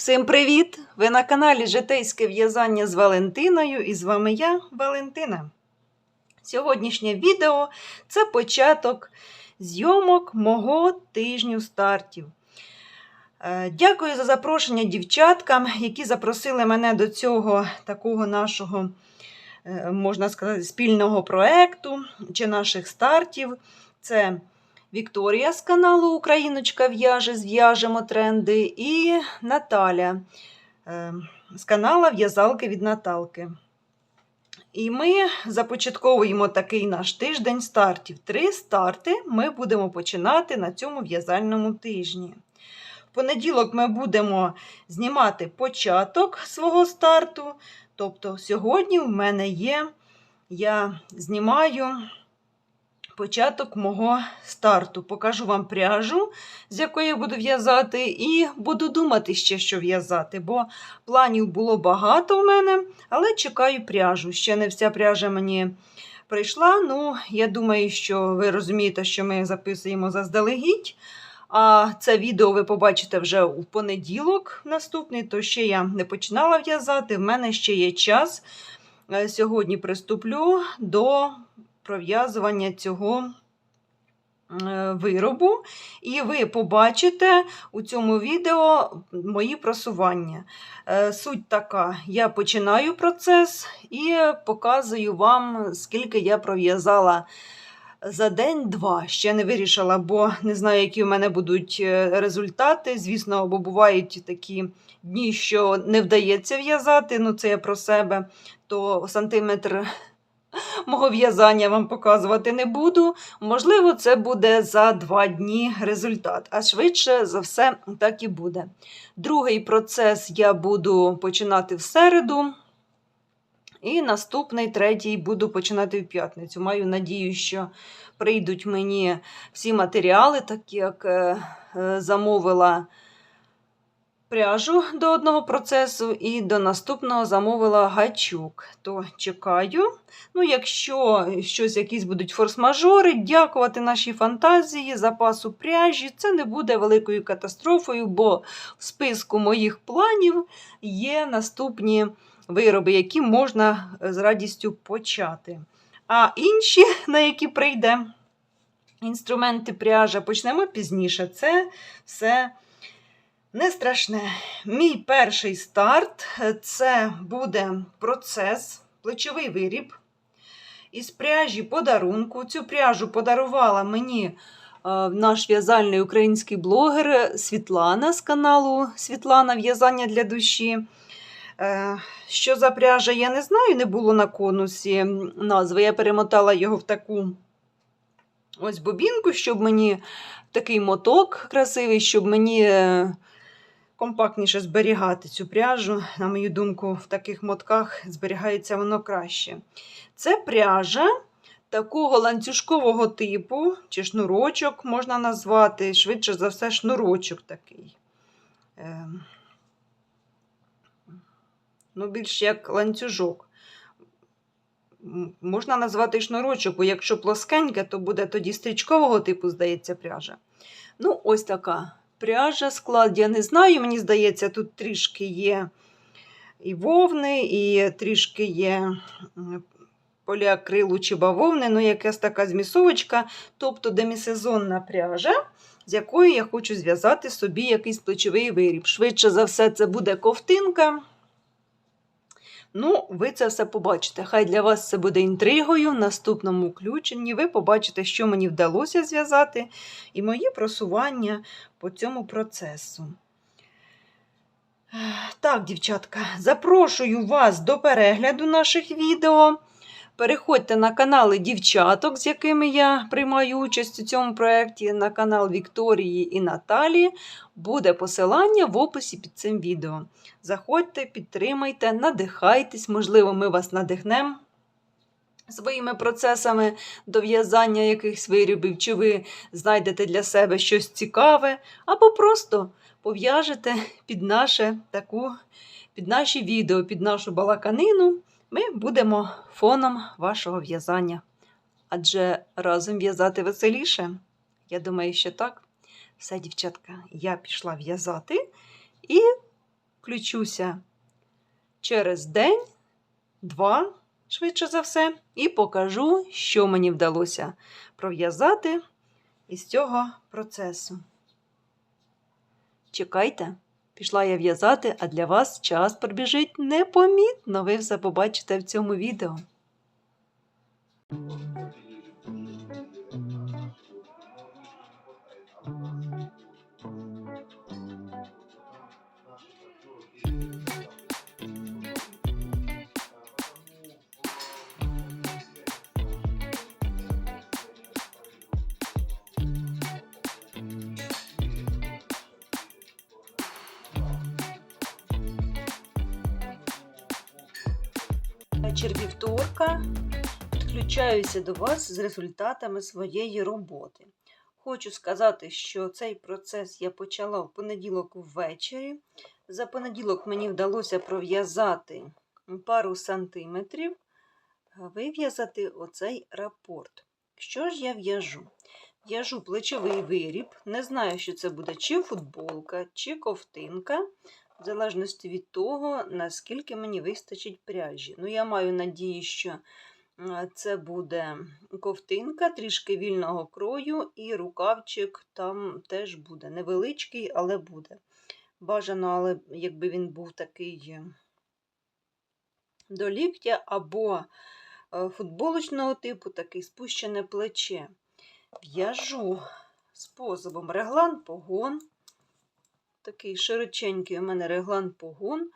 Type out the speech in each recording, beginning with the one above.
Всім привіт! Ви на каналі Житейське в'язання з Валентиною і з вами я, Валентина. Сьогоднішнє відео це початок зйомок мого тижню стартів. Е, Дякую за запрошення дівчаткам, які запросили мене до цього такого нашого, е, можна сказати, спільного проекту чи наших стартів. Це Вікторія з каналу Україночка в'яже, зв'яжемо тренди, і Наталя е, з каналу В'язалки від Наталки. І ми започатковуємо такий наш тиждень стартів. Три старти ми будемо починати на цьому в'язальному тижні. В понеділок ми будемо знімати початок свого старту. Тобто, сьогодні в мене є, я знімаю початок мого старту. Покажу вам пряжу, з якої буду в'язати, і буду думати ще, що в'язати, бо планів було багато в мене, але чекаю пряжу. Ще не вся пряжа мені прийшла. Ну, я думаю, що ви розумієте, що ми записуємо заздалегідь. А це відео ви побачите вже у понеділок наступний, то ще я не починала в'язати. В мене ще є час. Е, Сьогодні приступлю до пров'язування цього е, виробу, і ви побачите у цьому відео мої просування. Е, Суть така: я починаю процес і показую вам, скільки я пров'язала. За день-два ще не вирішила, бо не знаю, які в мене будуть е, результати. Звісно, бо бувають такі дні, що не вдається в'язати. Ну, це я про себе, то сантиметр мого в'язання вам показувати не буду. Можливо, це буде за два дні результат, а швидше за все так і буде. Другий процес я буду починати в середу. І наступний третій буду починати в п'ятницю. Маю надію, що прийдуть мені всі матеріали, так як е, е, замовила пряжу до одного процесу, і до наступного замовила гачок. То чекаю. Ну, якщо щось, якісь будуть форс-мажори, дякувати нашій фантазії, запасу пряжі, це не буде великою катастрофою, бо в списку моїх планів є наступні вироби, які можна з радістю почати. А інші, на які прийде інструменти пряжа, почнемо пізніше. Це все не страшне. Мій перший старт це буде процес, плечовий виріб. Із пряжі подарунку. Цю пряжу подарувала мені е, наш в'язальний український блогер Світлана з каналу Світлана В'язання для душі. Е, Що за пряжа, я не знаю, не було на конусі назви. Я перемотала його в таку ось бобінку, щоб мені такий моток красивий, щоб мені е, компактніше зберігати цю пряжу. На мою думку, в таких мотках зберігається воно краще. Це пряжа такого ланцюжкового типу, чи шнурочок можна назвати, швидше за все, шнурочок такий. Е, Ну, більш як ланцюжок. Можна назвати шнурочок, бо якщо плоскеньке, то буде тоді стрічкового типу, здається, пряжа. Ну, ось така пряжа, склад, я не знаю, мені здається, тут трішки є і вовни, і трішки є поліакрилу чи бавовни, ну, якась така змісовочка, тобто демісезонна пряжа, з якою я хочу зв'язати собі якийсь плечовий виріб. Швидше за все, це буде ковтинка. Ну, ви це все побачите. Хай для вас це буде інтригою. В наступному включенні ви побачите, що мені вдалося зв'язати, і мої просування по цьому процесу. Так, дівчатка, запрошую вас до перегляду наших відео. Переходьте на канали дівчаток, з якими я приймаю участь у цьому проєкті, на канал Вікторії і Наталі. Буде посилання в описі під цим відео. Заходьте, підтримайте, надихайтесь, можливо, ми вас надихнемо своїми процесами до в'язання якихось виробів, чи ви знайдете для себе щось цікаве, або просто пов'яжете під наше таку, під наші відео, під нашу балаканину. Ми будемо фоном вашого в'язання. Адже разом в'язати веселіше. Я думаю, що так. Все, дівчатка, я пішла в'язати і включуся через день, два, швидше за все, і покажу, що мені вдалося пров'язати із цього процесу. Чекайте, пішла я в'язати, а для вас час пробіжить непомітно. Ви все побачите в цьому відео. Вечір вівторка. Підключаюся до вас з результатами своєї роботи. Хочу сказати, що цей процес я почала в понеділок ввечері. За понеділок мені вдалося пров'язати пару сантиметрів, вив'язати оцей рапорт. Що ж я в'яжу? В'яжу плечовий виріб. Не знаю, що це буде чи футболка, чи ковтинка в залежності від того, наскільки мені вистачить пряжі. Ну, я маю надію, що це буде ковтинка, трішки вільного крою, і рукавчик там теж буде. Невеличкий, але буде. Бажано, але якби він був такий до ліктя, або футболочного типу, такий спущене плече. В'яжу способом реглан погон такий широченький у мене реглан погон.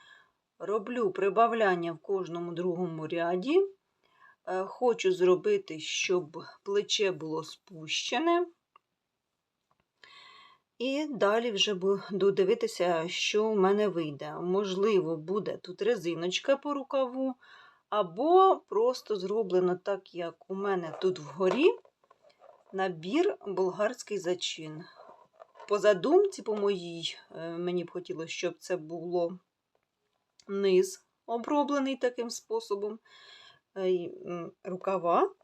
Роблю прибавляння в кожному другому ряді. Е, хочу зробити, щоб плече було спущене. І далі вже буду дивитися, що в мене вийде. Можливо, буде тут резиночка по рукаву, або просто зроблено так, як у мене тут вгорі набір болгарський зачин. По задумці, по моїй, е, мені б хотілося, щоб це було низ оброблений таким способом, е, рукава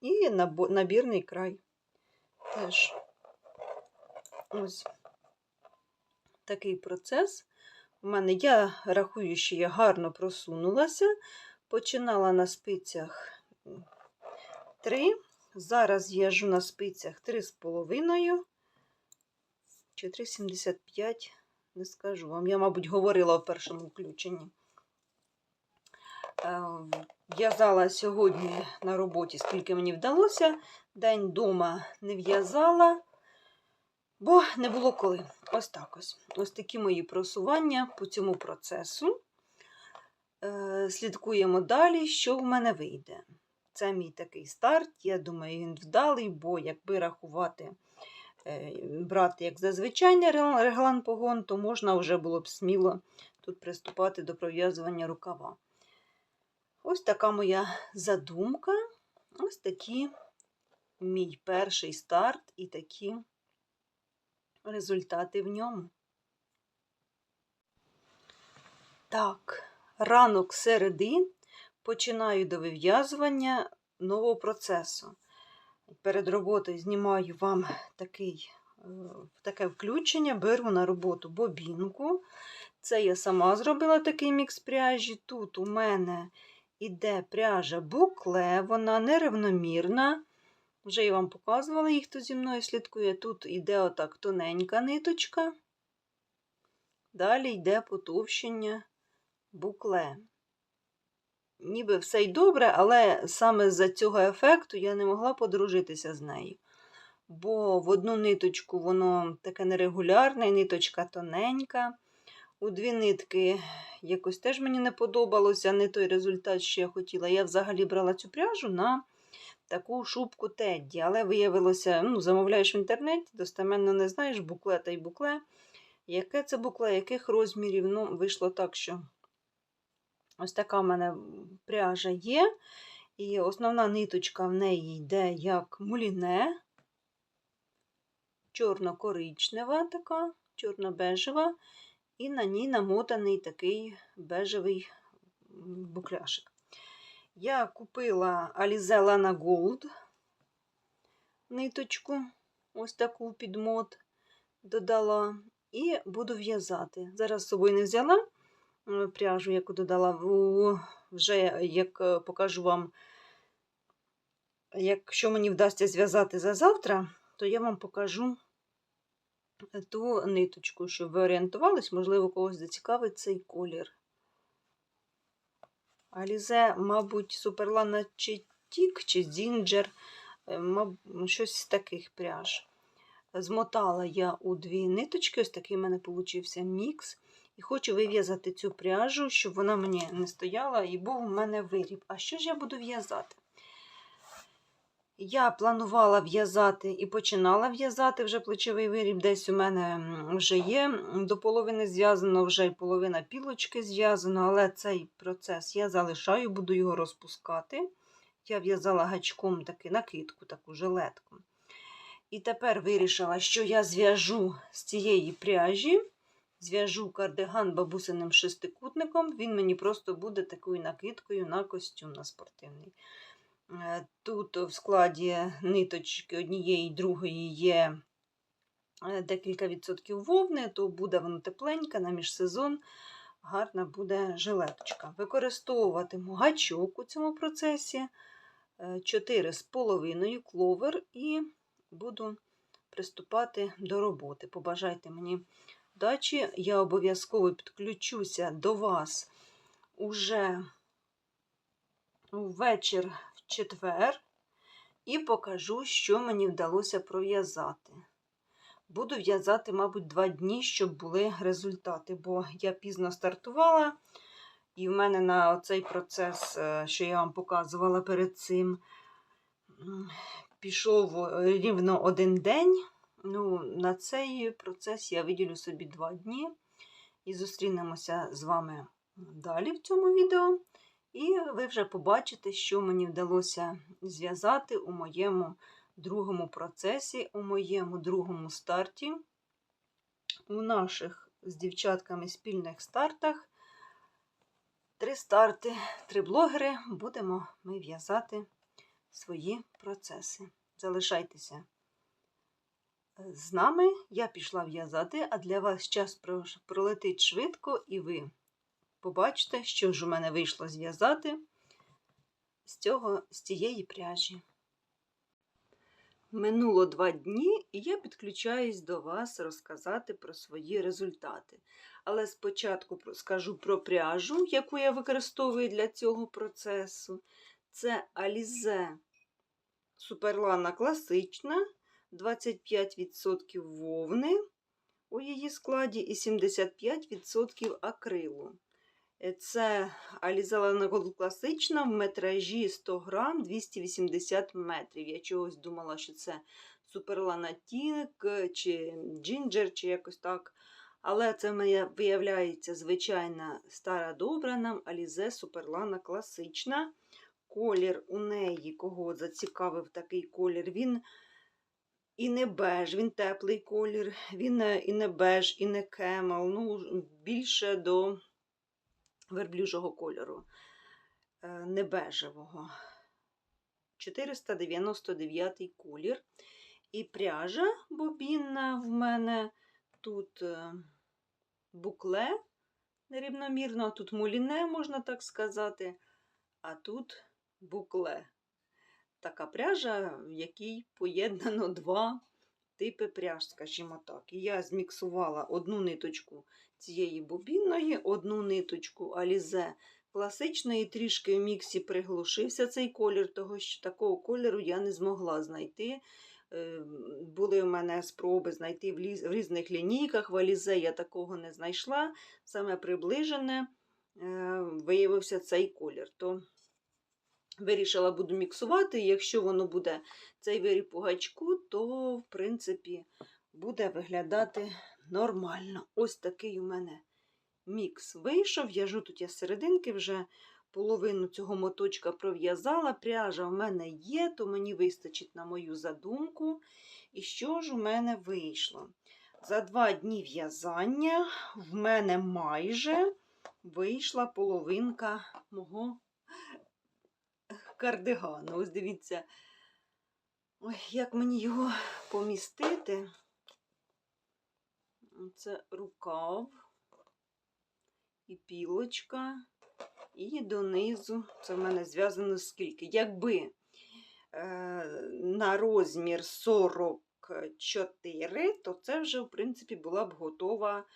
і набірний край. Теж ось такий процес. У мене я рахую, що я гарно просунулася, починала на спицях 3, зараз в'яжу на спицях 3,5. 4,75, не скажу вам. Я, мабуть, говорила в першому включенні. Е, в'язала сьогодні на роботі, скільки мені вдалося. День вдома не в'язала, бо не було коли. Ось так ось. Ось такі мої просування по цьому процесу. Е, слідкуємо далі, що в мене вийде. Це мій такий старт. Я думаю, він вдалий, бо якби рахувати. Е, брати, як зазвичай реглан погон, то можна вже було б сміло тут приступати до пров'язування рукава. Ось така моя задумка. Ось такі мій перший старт і такі результати в ньому. Так, ранок середи починаю до вив'язування нового процесу перед роботою знімаю вам такий, е, таке включення, беру на роботу бобінку. Це я сама зробила такий мікс пряжі. Тут у мене іде пряжа букле, вона нерівномірна. Вже я вам показувала їх, хто зі мною слідкує. Тут іде отак тоненька ниточка. Далі йде потовщення букле ніби все й добре, але саме з-за цього ефекту я не могла подружитися з нею. Бо в одну ниточку воно таке нерегулярне, ниточка тоненька. У дві нитки якось теж мені не подобалося, не той результат, що я хотіла. Я взагалі брала цю пряжу на таку шубку Тедді. Але виявилося, ну, замовляєш в інтернеті, достеменно не знаєш букле та й букле. Яке це букле, яких розмірів? Ну, вийшло так, що Ось така в мене пряжа є. І основна ниточка в неї йде як муліне, чорно-коричнева така, чорно-бежева, і на ній намотаний такий бежевий букляшик. Я купила Alize Lana Gold ниточку, ось таку підмот додала. і буду в'язати. Зараз з собою не взяла пряжу, яку додала, вже як е, покажу вам, якщо мені вдасться зв'язати за завтра, то я вам покажу ту ниточку, щоб ви орієнтувались, можливо, когось зацікавить цей колір. Алізе, мабуть, Суперлана чи Тік, чи Зінджер, е, щось з таких пряж. Змотала я у дві ниточки, ось такий в мене получився мікс. І хочу вив'язати цю пряжу, щоб вона мені не стояла і був у мене виріб. А що ж я буду в'язати? Я планувала в'язати і починала в'язати вже плечовий виріб. Десь у мене вже є. До половини зв'язано, вже й половина пілочки зв'язано, але цей процес я залишаю, буду його розпускати. Я в'язала гачком таки накидку, таку жилетку. І тепер вирішила, що я зв'яжу з цієї пряжі, зв'яжу кардиган бабусиним шестикутником. Він мені просто буде такою накидкою на костюм на спортивний. Е, Тут в складі ниточки однієї і другої є е, декілька відсотків вовни, то буде воно тепленька на міжсезон. Гарна буде жилеточка. Використовуватиму гачок у цьому процесі 4,5 кловер і буду приступати до роботи. Побажайте мені вдачі. Я обов'язково підключуся до вас уже ввечір в четвер і покажу, що мені вдалося пров'язати. Буду в'язати, мабуть, два дні, щоб були результати, бо я пізно стартувала, і в мене на цей процес, е, що я вам показувала перед цим, пішов е, рівно один день. Ну, На цей процес я виділю собі два дні. І зустрінемося з вами далі в цьому відео. І ви вже побачите, що мені вдалося зв'язати у моєму другому процесі, у моєму другому старті. У наших з дівчатками спільних стартах. Три старти, три блогери. Будемо ми в'язати свої процеси. Залишайтеся з нами. Я пішла в'язати, а для вас час пролетить швидко, і ви побачите, що ж у мене вийшло зв'язати з, цього, з цієї пряжі. Минуло два дні, і я підключаюсь до вас розказати про свої результати. Але спочатку скажу про пряжу, яку я використовую для цього процесу. Це Alize Суперлана класична, 25% вовни у її складі і 75% акрилу. Це Алізалана класична в метражі 100 грам 280 метрів. Я чогось думала, що це Суперлана Тінк чи Джинджер, чи якось так. Але це виявляється звичайна стара добра нам Алізе Суперлана класична. Колір у неї, кого зацікавив такий колір, він і не беж, він теплий колір, він і не беж, і не кемел. Ну, більше до верблюжого кольору, е, небежевого. 499 колір. І пряжа бобінна в мене тут е, букле нерівномірно, тут муліне, можна так сказати, а тут букле. Така пряжа, в якій поєднано два типи пряж, скажімо так. І я зміксувала одну ниточку цієї бобінної, одну ниточку Алізе класичної, трішки в міксі приглушився цей колір, того що такого кольору я не змогла знайти. Е, були в мене спроби знайти в різних лінійках. В Алізе я такого не знайшла. Саме приближене е, виявився цей колір. То Вирішила, буду міксувати, якщо воно буде цей виріб у гачку, то, в принципі, буде виглядати нормально. Ось такий у мене мікс вийшов. В'яжу тут я з серединки вже половину цього моточка пров'язала. Пряжа в мене є, то мені вистачить на мою задумку. І що ж у мене вийшло? За два дні в'язання в мене майже вийшла половинка мого кардигану. Ось дивіться, ой, як мені його помістити. Це рукав і пілочка, і донизу. Це в мене зв'язано скільки. Якби е, на розмір 44, то це вже, в принципі, була б готова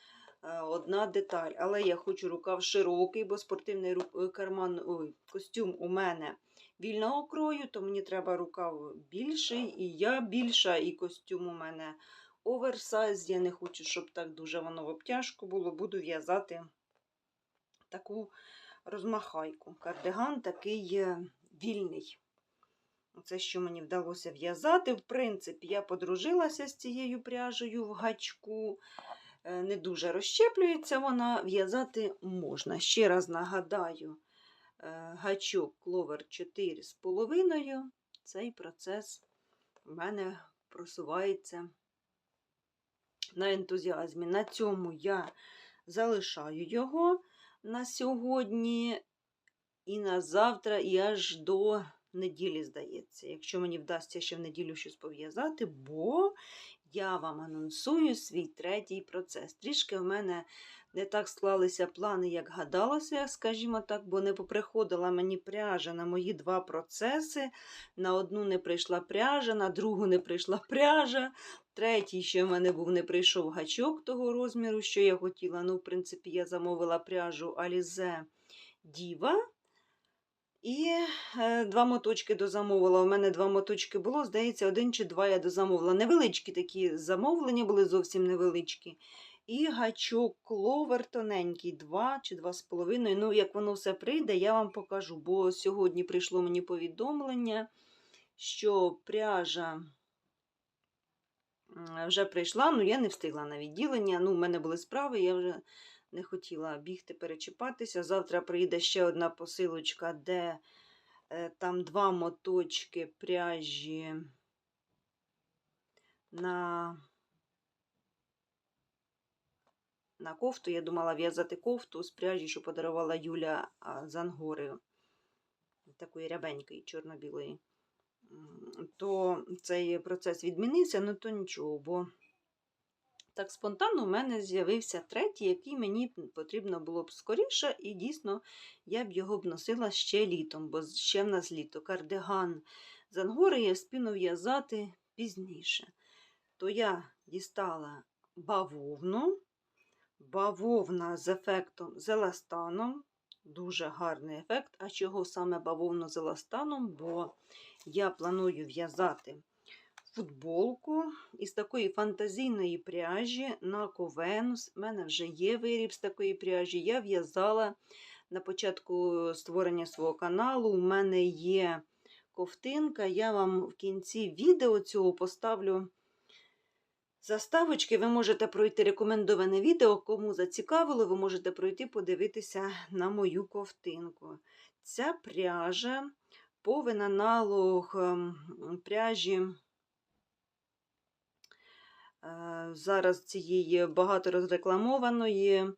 е, одна деталь. Але я хочу рукав широкий, бо спортивний карман, ой, костюм у мене вільного крою, то мені треба рукав більший, і я більша, і костюм у мене оверсайз. Я не хочу, щоб так дуже воно в обтяжку було. Буду в'язати таку розмахайку. Кардиган такий е, вільний. Це, що мені вдалося в'язати. В принципі, я подружилася з цією пряжею в гачку. Е, Не дуже розщеплюється вона, в'язати можна. Ще раз нагадаю, гачок кловер 4,5. Цей процес у мене просувається на ентузіазмі. На цьому я залишаю його на сьогодні і на завтра, і аж до неділі, здається. Якщо мені вдасться ще в неділю щось пов'язати, бо я вам анонсую свій третій процес. Трішки в мене не так склалися плани, як гадалося, скажімо так, бо не поприходила мені пряжа на мої два процеси. На одну не прийшла пряжа, на другу не прийшла пряжа. Третій ще в мене був не прийшов гачок того розміру, що я хотіла. Ну, в принципі, я замовила пряжу Alize Diva. І е, два моточки дозамовила. У мене два моточки було, здається, один чи два я дозамовила. Невеличкі такі замовлення були зовсім невеличкі. І гачок кловер тоненький, два чи два з половиною. Ну, як воно все прийде, я вам покажу. Бо сьогодні прийшло мені повідомлення, що пряжа вже прийшла, ну я не встигла на відділення. Ну, у мене були справи, я вже не хотіла бігти, перечіпатися. Завтра приїде ще одна посилочка, де е, там два моточки пряжі на, на кофту. Я думала в'язати кофту з пряжі, що подарувала Юля з Ангори, такої рябенької, чорно-білої. То цей процес відмінився, ну то нічого, бо так спонтанно у мене з'явився третій, який мені потрібно було б скоріше, і дійсно я б його б носила ще літом, бо ще в нас літо. Кардиган з ангори я вспіну в'язати пізніше. То я дістала бавовну, бавовна з ефектом з еластаном. Дуже гарний ефект. А чого саме бавовну з еластаном? Бо я планую в'язати футболку із такої фантазійної пряжі на ковенус. У мене вже є виріб з такої пряжі. Я в'язала на початку створення свого каналу. У мене є ковтинка. Я вам в кінці відео цього поставлю заставочки. Ви можете пройти рекомендоване відео. Кому зацікавило, ви можете пройти подивитися на мою ковтинку. Ця пряжа повен аналог ем, пряжі. Зараз цієї багато розрекламованої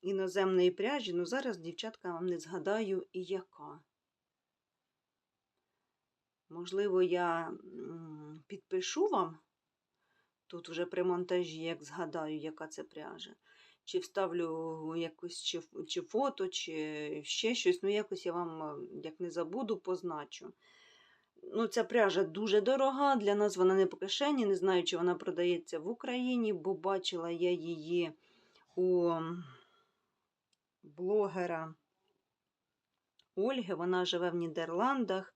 іноземної пряжі, ну зараз, дівчатка, вам не згадаю і яка. Можливо, я підпишу вам тут вже при монтажі, як згадаю, яка це пряжа. Чи вставлю якось чи, чи фото, чи ще щось. Ну, якось я вам, як не забуду, позначу. Ну, ця пряжа дуже дорога, для нас вона не по кишені. Не знаю, чи вона продається в Україні, бо бачила я її у блогера Ольги. Вона живе в Нідерландах.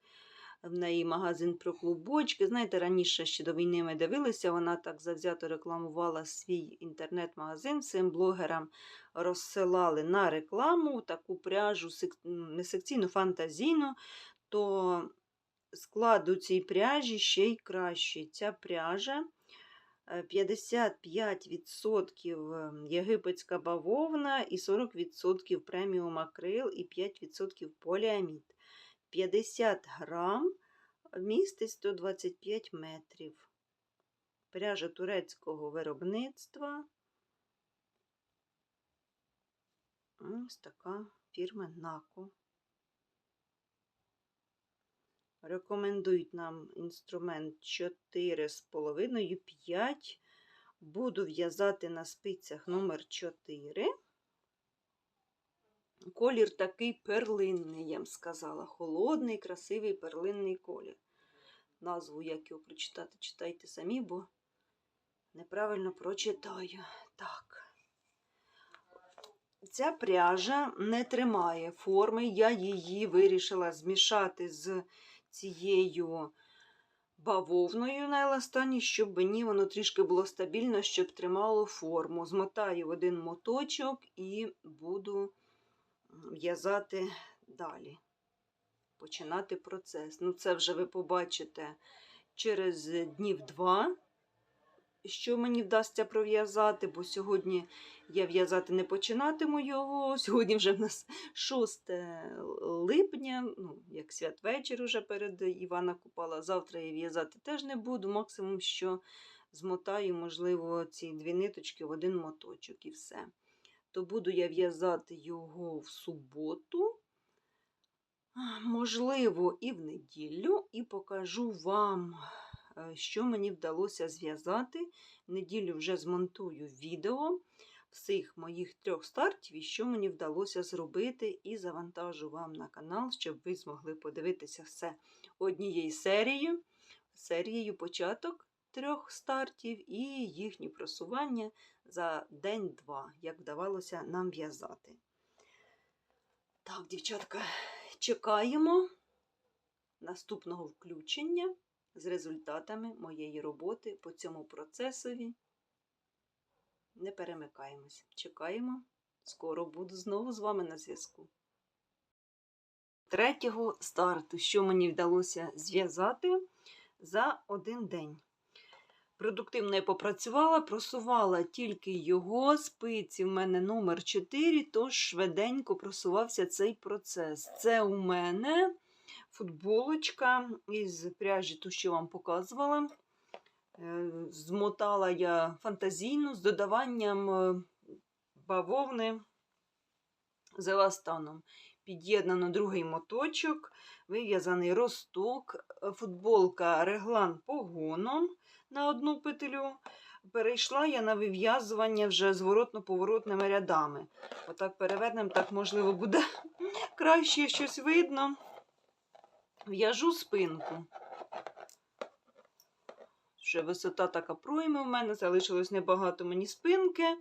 В неї магазин про клубочки. Знаєте, раніше ще до війни ми дивилися, вона так завзято рекламувала свій інтернет-магазин. Цим блогерам розсилали на рекламу таку пряжу, не секційну, фантазійну. То склад у цій пряжі ще й кращий. Ця пряжа е, 55% єгипетська бавовна і 40% преміум акрил і 5% поліамід. 50 грам містить 125 метрів. Пряжа турецького виробництва. Ось така фірма Нако. Рекомендують нам інструмент 4,5-5, Буду в'язати на спицях номер 4. Колір такий перлинний, я б сказала. Холодний, красивий перлинний колір. Назву, як його прочитати, читайте самі, бо неправильно прочитаю. Так. Ця пряжа не тримає форми. Я її вирішила змішати з цією бавовною на еластані, щоб мені воно трішки було стабільно, щоб тримало форму. Змотаю в один моточок і буду в'язати далі. Починати процес. Ну, це вже ви побачите через днів два, що мені вдасться пров'язати, бо сьогодні я в'язати не починатиму його. Сьогодні вже в нас 6 липня, ну, як святвечір уже перед Івана Купала. Завтра я в'язати теж не буду. Максимум, що змотаю, можливо, ці дві ниточки в один моточок і все. То буду я в'язати його в суботу. Можливо, і в неділю, і покажу вам, що мені вдалося зв'язати. Неділю вже змонтую відео всіх моїх трьох стартів і що мені вдалося зробити, і завантажу вам на канал, щоб ви змогли подивитися все однією серією, серією початок трьох стартів і їхні просування за день-два, як вдавалося нам в'язати. Так, дівчатка, чекаємо наступного включення з результатами моєї роботи по цьому процесові. Не перемикаємось. Чекаємо. Скоро буду знову з вами на зв'язку. Третього старту, що мені вдалося зв'язати за один день. Продуктивно я попрацювала, просувала тільки його, спиці в мене номер 4 тож швиденько просувався цей процес. Це у мене футболочка із пряжі, ту, що вам показувала. Е, змотала я фантазійно з додаванням е, бавовни з еластаном. Під'єднано другий моточок, вив'язаний росток, футболка реглан погоном на одну петлю. Перейшла я на вив'язування вже зворотно-поворотними рядами. Отак перевернемо, так, можливо, буде краще щось видно. В'яжу спинку. Вже висота така пройми в мене, залишилось небагато мені спинки.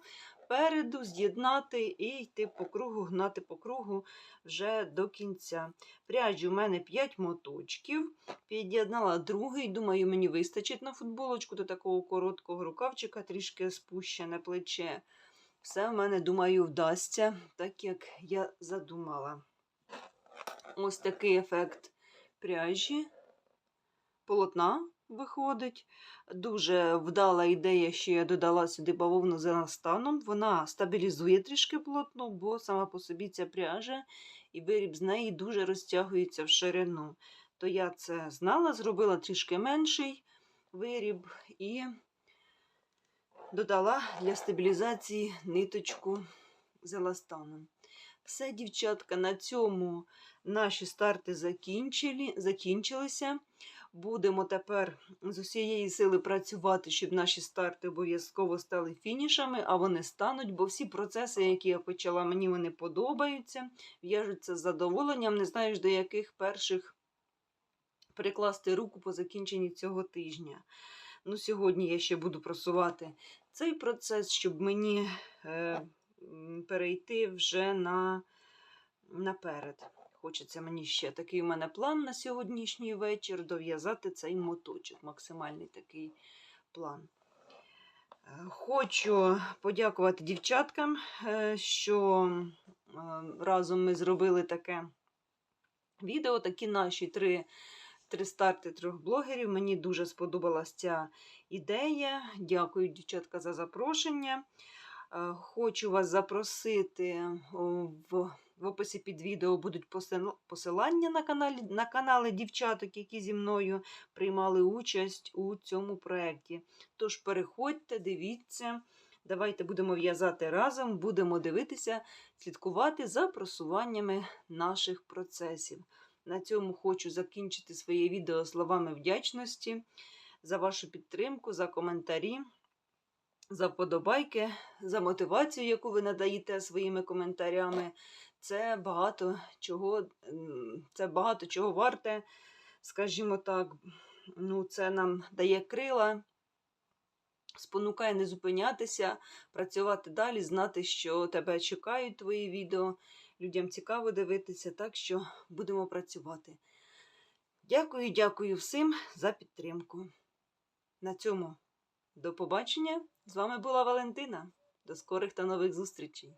Переду з'єднати і йти по кругу, гнати по кругу вже до кінця. Пряжі у мене 5 моточків. Під'єднала другий, думаю, мені вистачить на футболочку до такого короткого рукавчика, трішки спущене плече. Все в мене, думаю, вдасться, так як я задумала. Ось такий ефект пряжі, полотна виходить. Дуже вдала ідея, що я додала сюди бавовну з еластаном. Вона стабілізує трішки полотно, бо сама по собі ця пряжа і виріб з неї дуже розтягується в ширину. То я це знала, зробила трішки менший виріб і додала для стабілізації ниточку з еластаном. Все, дівчатка, на цьому наші старти закінчили, закінчилися. Будемо тепер з усієї сили працювати, щоб наші старти обов'язково стали фінішами, а вони стануть, бо всі процеси, які я почала, мені вони подобаються, в'яжуться з задоволенням, не знаєш, до яких перших прикласти руку по закінченні цього тижня. Ну, Сьогодні я ще буду просувати цей процес, щоб мені е, перейти вже на, наперед. Хочеться мені ще такий у мене план на сьогоднішній вечір дов'язати цей моточок, максимальний такий план. Е, хочу подякувати дівчаткам, е, що е, разом ми зробили таке відео, такі наші три три старти трьох блогерів. Мені дуже сподобалася ця ідея. Дякую, дівчатка, за запрошення. Хочу вас запросити в в описі під відео будуть посилання на каналі, на канали дівчаток, які зі мною приймали участь у цьому проєкті. Тож переходьте, дивіться, давайте будемо в'язати разом, будемо дивитися, слідкувати за просуваннями наших процесів. На цьому хочу закінчити своє відео словами вдячності за вашу підтримку, за коментарі. За вподобайки, за мотивацію, яку ви надаєте своїми коментарями. Це багато чого, це багато чого варте, скажімо так. Ну, це нам дає крила, спонукає не зупинятися, працювати далі, знати, що тебе чекають твої відео. Людям цікаво дивитися, так що будемо працювати. Дякую, дякую всім за підтримку. На цьому до побачення. З вами була Валентина. До скорих та нових зустрічей!